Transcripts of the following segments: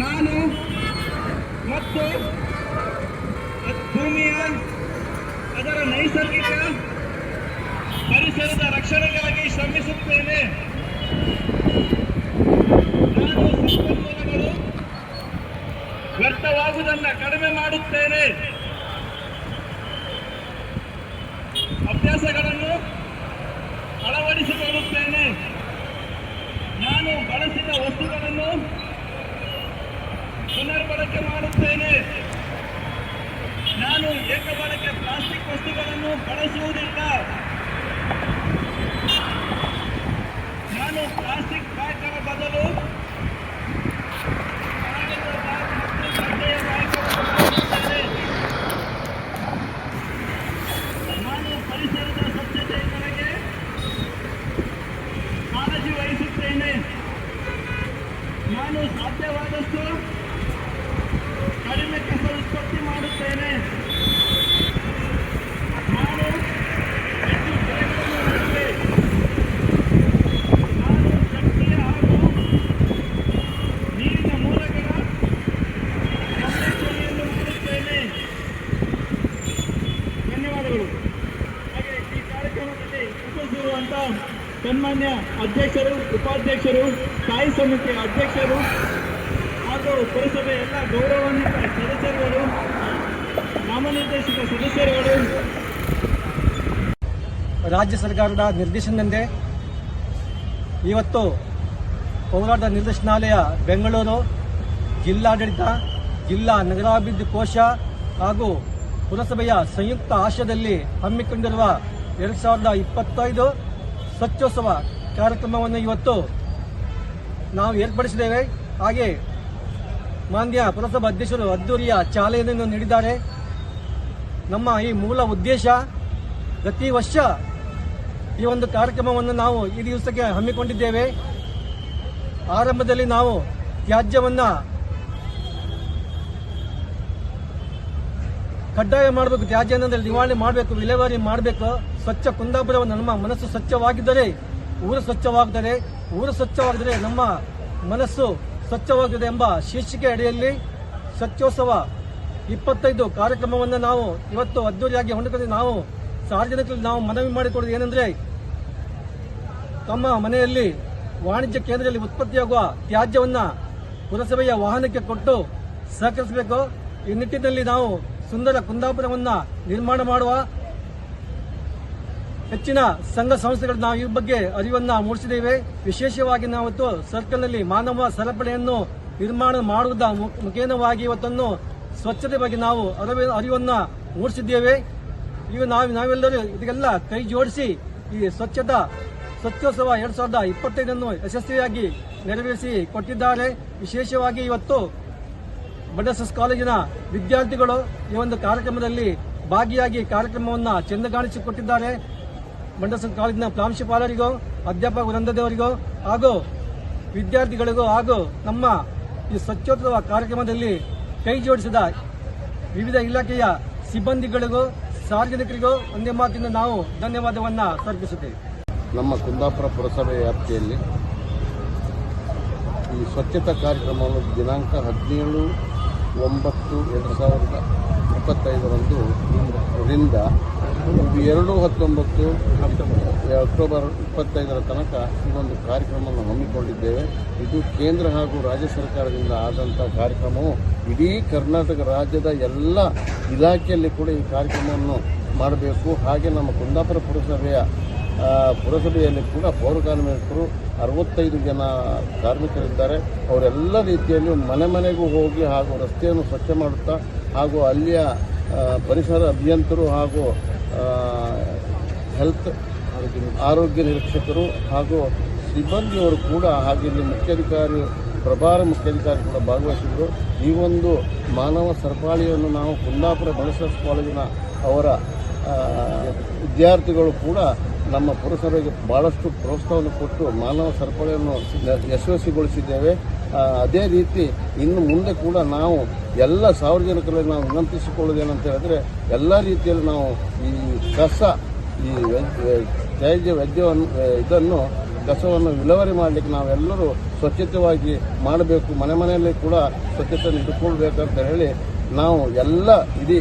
ನಾನು ಮತ್ತು ಭೂಮಿಯ ಅದರ ನೈಸರ್ಗಿಕ ಪರಿಸರದ ರಕ್ಷಣೆಗಾಗಿ ಶ್ರಮಿಸುತ್ತೇನೆ. ನಾನು ಸಂಪನ್ಮೂಲಗಳು ವ್ಯರ್ಥವಾಗುವುದನ್ನ ಕಡಿಮೆ ಮಾಡುತ್ತೇನೆ. ಅಭ್ಯಾಸಗಳನ್ನು ಅಳವಡಿಸಿಕೊಳ್ಳುತ್ತೇನೆ. ನಾನು ಬಳಸಿದ ವಸ್ತುಗಳನ್ನು ಪುನರ್ಬಳಕೆ ಮಾಡುತ್ತೇನೆ. ನಾನು ಏಕಬಳಕೆ ಪ್ಲಾಸ್ಟಿಕ್ ವಸ್ತುಗಳನ್ನು ಬಳಸುವುದಿಲ್ಲ. ಕಾಳಜಿ ವಹಿಸುತ್ತೇನೆ ನಾನು ಸಾಧ್ಯವಾದಷ್ಟು ಕಡಿಮೆ ಕಸ ಉತ್ಪತ್ತಿ ಮಾಡುತ್ತೇನೆ ನಾನು ಹೆಚ್ಚು ಗಿಡಗಳನ್ನು ನೆಡುವೆ. ನಾನು ಶಕ್ತಿಯ ಹಾಗೂ ನೀರಿನ ಮೂಲಗಳ ಸಂರಕ್ಷಣೆಯನ್ನು ಮಾಡುತ್ತೇನೆ ಧನ್ಯವಾದಗಳು ಹಾಗೆ ಈ ಕಾರ್ಯಕ್ರಮದಲ್ಲಿ ಉಪಸ್ಥಿತಿರುವಂತ ಸನ್ಮಾನ್ಯ ಅಧ್ಯಕ್ಷರು, ಉಪಾಧ್ಯಕ್ಷರು, ಸ್ಥಾಯಿ ಸಮಿತಿಯ ಅಧ್ಯಕ್ಷರು ಹಾಗೂ ಪುರಸಭೆ ಎಲ್ಲ ಗೌರವಾನ್ವಿತ ಸದಸ್ಯರುಗಳು ನಾಮನಿರ್ದೇಶಿತ ಸದಸ್ಯರುಗಳು. ರಾಜ್ಯ ಸರ್ಕಾರದ ನಿರ್ದೇಶನದಂತೆ ಇವತ್ತು ಹೋರಾಟ ನಿರ್ದೇಶನಾಲಯ ಬೆಂಗಳೂರು ಜಿಲ್ಲಾಡಳಿತ, ಜಿಲ್ಲಾ ನಗರಾಭಿವೃದ್ಧಿ ಕೋಶ ಹಾಗೂ ಪುರಸಭೆಯ ಸಂಯುಕ್ತ ಆಶ್ರಯದಲ್ಲಿ ಹಮ್ಮಿಕೊಂಡಿರುವ ಎರಡು ಸಾವಿರದ ಇಪ್ಪತ್ತೈದು ಸ್ವಚ್ಛೋತ್ಸವ ಕಾರ್ಯಕ್ರಮವನ್ನು ಇವತ್ತು ನಾವು ಏರ್ಪಡಿಸಿದ್ದೇವೆ. ಹಾಗೆ ಮಾನ್ಯ ಪುರಸಭಾ ಅಧ್ಯಕ್ಷರು ಅದ್ದೂರಿಯ ಚಾಲನೆಯನ್ನು ನೀಡಿದ್ದಾರೆ. ನಮ್ಮ ಈ ಮೂಲ ಉದ್ದೇಶ ಪ್ರತಿ ವರ್ಷ ಈ ಒಂದು ಕಾರ್ಯಕ್ರಮವನ್ನು ನಾವು ಈ ದಿವಸಕ್ಕೆ ಹಮ್ಮಿಕೊಂಡಿದ್ದೇವೆ. ಆರಂಭದಲ್ಲಿ ನಾವು ತ್ಯಾಜ್ಯವನ್ನು ಕಡ್ಡಾಯ ಮಾಡಬೇಕು, ತ್ಯಾಜ್ಯ ನಿವಾರಣೆ ಮಾಡಬೇಕು, ವಿಲೇವಾರಿ ಮಾಡಬೇಕು. ಸ್ವಚ್ಛ ಕುಂದಾಪುರವನ್ನು ನಮ್ಮ ಮನಸ್ಸು ಸ್ವಚ್ಛವಾಗಿದ್ದರೆ ಊರು ಸ್ವಚ್ಛವಾಗಿದ್ದರೆ ಊರು ಸ್ವಚ್ಛವಾಗಿದ್ದರೆ ನಮ್ಮ ಮನಸ್ಸು ಸ್ವಚ್ಛವಾಗಿದೆ ಎಂಬ ಶೀರ್ಷಿಕೆ ಅಡಿಯಲ್ಲಿ ಸ್ವಚ್ಛೋತ್ಸವ ಇಪ್ಪತ್ತೈದು ಕಾರ್ಯಕ್ರಮವನ್ನು ನಾವು ಇವತ್ತು ಅದ್ದೂರಿಯಾಗಿ ಹೊಂದಿಕೊಂಡು ನಾವು ಸಾರ್ವಜನಿಕರಲ್ಲಿ ನಾವು ಮನವಿ ಮಾಡಿಕೊಡೋದು ಏನೆಂದರೆ ತಮ್ಮ ಮನೆಯಲ್ಲಿ ವಾಣಿಜ್ಯ ಕೇಂದ್ರದಲ್ಲಿ ಉತ್ಪತ್ತಿಯಾಗುವ ತ್ಯಾಜ್ಯವನ್ನು ಪುರಸಭೆಯ ವಾಹನಕ್ಕೆ ಕೊಟ್ಟು ಸಹಕರಿಸಬೇಕು. ಈ ನಿಟ್ಟಿನಲ್ಲಿ ನಾವು ಸುಂದರ ಕುಂದಾಪುರವನ್ನು ನಿರ್ಮಾಣ ಮಾಡುವ ಹೆಚ್ಚಿನ ಸಂಘ ಸಂಸ್ಥೆಗಳು ನಾವು ಈ ಬಗ್ಗೆ ಅರಿವನ್ನ ಮೂಡಿಸಿದ್ದೇವೆ. ವಿಶೇಷವಾಗಿ ನಾವತ್ತು ಸರ್ಕಲ್ ಸರ್ಕಲ್ನಲ್ಲಿ ಮಾನವ ಸರಪಳಿಯನ್ನು ನಿರ್ಮಾಣ ಮಾಡುವುದ ಮುಖೇನವಾಗಿ ಇವತ್ತನ್ನು ಸ್ವಚ್ಛತೆ ಬಗ್ಗೆ ನಾವು ಅರಿವು- ಅರಿವನ್ನ ಮೂಡಿಸಿದ್ದೇವೆ. ಈಗ ನಾವು, ನಾವೆಲ್ಲರೂ ಇದಕ್ಕೆಲ್ಲ ಕೈ ಜೋಡಿಸಿ ಈ ಸ್ವಚ್ಛತಾ, ಸ್ವಚ್ಛೋತ್ಸವ ಎರಡ್ ಸಾವಿರದ ಇಪ್ಪತ್ತೈದನ್ನು ಯಶಸ್ವಿಯಾಗಿ ನೆರವೇರಿಸಿ ಕೊಟ್ಟಿದ್ದಾರೆ. ವಿಶೇಷವಾಗಿ ಇವತ್ತು ಬಡಸಸ್ ಕಾಲೇಜಿನ ವಿದ್ಯಾರ್ಥಿಗಳು ಈ ಒಂದು ಕಾರ್ಯಕ್ರಮದಲ್ಲಿ ಭಾಗಿಯಾಗಿ ಕಾರ್ಯಕ್ರಮವನ್ನು ಚೆಂದಗಾಣಿಸಿಕೊಟ್ಟಿದ್ದಾರೆ ಬಂಡಸನ್ ಕಾಲೇಜಿನ ಪ್ರಾಂಶುಪಾಲರಿಗೂ, ಅಧ್ಯಾಪಕ ವೃಂದದವರಿಗೂ, ಹಾಗೂ ವಿದ್ಯಾರ್ಥಿಗಳಿಗೂ ಹಾಗೂ ನಮ್ಮ ಈ ಸ್ವಚ್ಛೋತ್ಸವ ಕಾರ್ಯಕ್ರಮದಲ್ಲಿ ಕೈ ಜೋಡಿಸಿದ ವಿವಿಧ ಇಲಾಖೆಯ ಸಿಬ್ಬಂದಿಗಳಿಗೂ, ಸಾರ್ವಜನಿಕರಿಗೂ ಒಂದೇ ಮಾತಿನ ನಾವು ಧನ್ಯವಾದವನ್ನು ಸಮರ್ಪಿಸುತ್ತೇವೆ ನಮ್ಮ ಕುಂದಾಪುರ ಪುರಸಭೆ ವ್ಯಾಪ್ತಿಯಲ್ಲಿ ಈ ಸ್ವಚ್ಛತಾ ಕಾರ್ಯಕ್ರಮವನ್ನು ದಿನಾಂಕ ಹದಿನೇಳು ಒಂಬತ್ತು ಎರಡು ಸಾವಿರದ ಇಪ್ಪತ್ತೈದರಂದು ರಿಂದ ಎರಡು ಹತ್ತೊಂಬತ್ತು ಅಕ್ಟೋಬರ್ ಇಪ್ಪತ್ತೈದರ ತನಕ ಈ ಒಂದು ಕಾರ್ಯಕ್ರಮವನ್ನು ಹಮ್ಮಿಕೊಂಡಿದ್ದೇವೆ. ಇದು ಕೇಂದ್ರ ಹಾಗೂ ರಾಜ್ಯ ಸರ್ಕಾರದಿಂದ ಆದಂಥ ಕಾರ್ಯಕ್ರಮವು. ಇಡೀ ಕರ್ನಾಟಕ ರಾಜ್ಯದ ಎಲ್ಲ ಇಲಾಖೆಯಲ್ಲಿ ಕೂಡ ಈ ಕಾರ್ಯಕ್ರಮವನ್ನು ಮಾಡಬೇಕು. ಹಾಗೆ ನಮ್ಮ ಕುಂದಾಪುರ ಪುರಸಭೆಯ ಪುರಸಭೆಯಲ್ಲಿ ಕೂಡ ಪೌರ ಕಾರ್ಮಿಕರು ಅರವತ್ತೈದು ಜನ ಕಾರ್ಮಿಕರಿದ್ದಾರೆ. ಅವರೆಲ್ಲ ರೀತಿಯಲ್ಲಿ ಮನೆ ಮನೆಗೂ ಹೋಗಿ ಹಾಗೂ ರಸ್ತೆಯನ್ನು ಸ್ವಚ್ಛ ಮಾಡುತ್ತಾ ಹಾಗೂ ಅಲ್ಲಿಯ ಪರಿಸರ ಅಭಿಯಂತರು ಹಾಗೂ ಹೆಲ್ತ್ ಆರೋಗ್ಯ ನಿರೀಕ್ಷಕರು ಹಾಗೂ ಸಿಬ್ಬಂದಿಯವರು ಕೂಡ ಹಾಗೆ ಇಲ್ಲಿ ಮುಖ್ಯಾಧಿಕಾರಿ, ಪ್ರಭಾರ ಮುಖ್ಯಾಧಿಕಾರಿ ಕೂಡ ಭಾಗವಹಿಸಿದರು. ಈ ಒಂದು ಮಾನವ ಸರಪಾಳಿಯನ್ನು ನಾವು ಕುಂದಾಪುರ ಬಣಸಸ್ ಕಾಲೇಜಿನ ಅವರ ವಿದ್ಯಾರ್ಥಿಗಳು ಕೂಡ ನಮ್ಮ ಪುರಸಭೆಗೆ ಭಾಳಷ್ಟು ಪ್ರೋತ್ಸಾಹವನ್ನು ಕೊಟ್ಟು ಮಾನವ ಸರಪಳಿಯನ್ನು ಯಶಸ್ವಿಗೊಳಿಸಿದ್ದೇವೆ. ಅದೇ ರೀತಿ ಇನ್ನು ಮುಂದೆ ಕೂಡ ನಾವು ಎಲ್ಲ ಸಾರ್ವಜನಿಕರಲ್ಲಿ ನಾವು ವಿನಂತಿಸಿಕೊಳ್ಳೋದೇನಂತ ಹೇಳಿದ್ರೆ, ಎಲ್ಲ ರೀತಿಯಲ್ಲಿ ನಾವು ಈ ಕಸ, ಈ ತ್ಯಾಜ್ಯ ವ್ಯಜ್ಯವನ್ನು ಇದನ್ನು, ಕಸವನ್ನು ವಿಲವರಿ ಮಾಡಲಿಕ್ಕೆ ನಾವೆಲ್ಲರೂ ಸ್ವಚ್ಛತೆಯಾಗಿ ಮಾಡಬೇಕು. ಮನೆ ಮನೆಯಲ್ಲಿ ಕೂಡ ಸ್ವಚ್ಛತೆಯನ್ನು ಇಟ್ಟುಕೊಳ್ಬೇಕಂತ ಹೇಳಿ ನಾವು ಎಲ್ಲ ಇಡೀ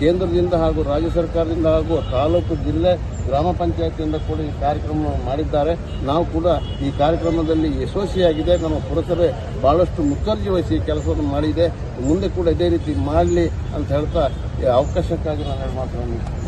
ಕೇಂದ್ರದಿಂದ ಹಾಗೂ ರಾಜ್ಯ ಸರ್ಕಾರದಿಂದ ಹಾಗೂ ತಾಲೂಕು ಜಿಲ್ಲೆ ಗ್ರಾಮ ಪಂಚಾಯತಿಯಿಂದ ಕೂಡ ಈ ಕಾರ್ಯಕ್ರಮವನ್ನು ಮಾಡಿದ್ದಾರೆ. ನಾವು ಕೂಡ ಈ ಕಾರ್ಯಕ್ರಮದಲ್ಲಿ ಯಶಸ್ವಿಯಾಗಿದೆ. ನಮ್ಮ ಪುರಸಭೆ ಬಹಳಷ್ಟು ಮುತ್ತರ್ಜಿ ವಹಿಸಿ ಕೆಲಸವನ್ನು ಮಾಡಿದೆ. ಮುಂದೆ ಕೂಡ ಇದೇ ರೀತಿ ಮಾಡಲಿ ಅಂತ ಹೇಳ್ತಾ ಅವಕಾಶಕ್ಕಾಗಿ ನಾನು ಮಾತನಾಡಿ